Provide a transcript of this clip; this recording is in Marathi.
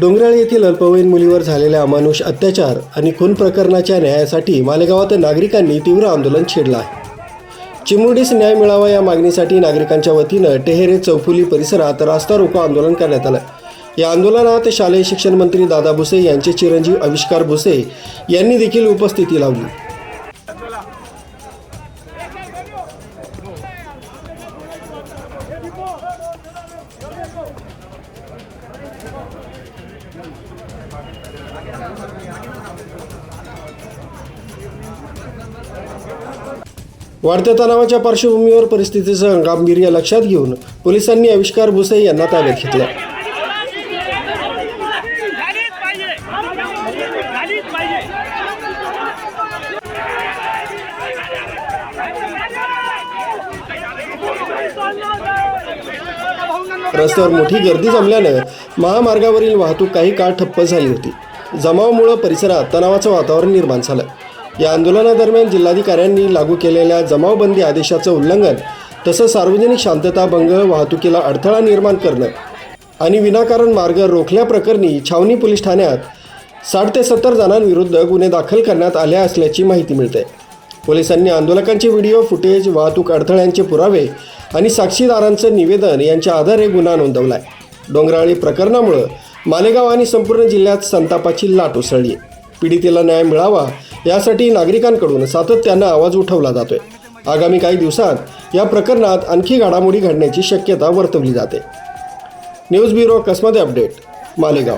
डोंगराळ येथील अल्पवयीन मुलीवर झालेल्या अमानुष अत्याचार आणि खून प्रकरणाच्या न्यायासाठी मालेगावात नागरिकांनी तीव्र आंदोलन छेडलं आहे. चिमुरडीस न्याय मिळावा या मागणीसाठी नागरिकांच्या वतीनं टेहेरे चौफुली परिसरात रास्ता रोको आंदोलन करण्यात आलं. या आंदोलनात शालेय शिक्षण मंत्री दादा भुसे यांचे चिरंजीव आविष्कार भुसे यांनी देखील उपस्थिती लावली. वाढत्या तणावाच्या पार्श्वभूमीवर परिस्थितीचं गांभीर्य लक्षात घेऊन पोलिसांनी आविष्कार भुसे यांना ताब्यात घेतलं. पाहिजे. रस्त्यावर मोठी गर्दी जमल्यानं महामार्गावरील वाहतूक काही काळ ठप्प झाली होती. जमावामुळं परिसरात तणावाचं वातावरण निर्माण झालं. या आंदोलनादरम्यान जिल्हाधिकाऱ्यांनी लागू केलेल्या जमावबंदी आदेशाचं उल्लंघन तसंच सार्वजनिक शांतता भंग वाहतुकीला अडथळा निर्माण करणं आणि विनाकारण मार्ग रोखल्याप्रकरणी छावणी पोलीस ठाण्यात साठ ते सत्तर जणांविरुद्ध गुन्हे दाखल करण्यात आले असल्याची माहिती मिळते. पोलिसांनी आंदोलकांचे व्हिडिओ फुटेज वाहतूक अडथळ्यांचे पुरावे आणि साक्षीदारांचं निवेदन यांच्या आधारे गुन्हा नोंदवला आहे डोंगराळी प्रकरणामुळं मालेगाव आणि संपूर्ण जिल्ह्यात संतापाची लाट उसळली. पीडितेला न्याय मिळावा यासाठी नागरिकांकडून सातत्यानं आवाज उठवला जातोय. आगामी काही दिवसात या प्रकरणात आणखी घडामोडी घडण्याची शक्यता वर्तवली जाते. न्यूज ब्युरो कसमध्ये अपडेट मालेगाव.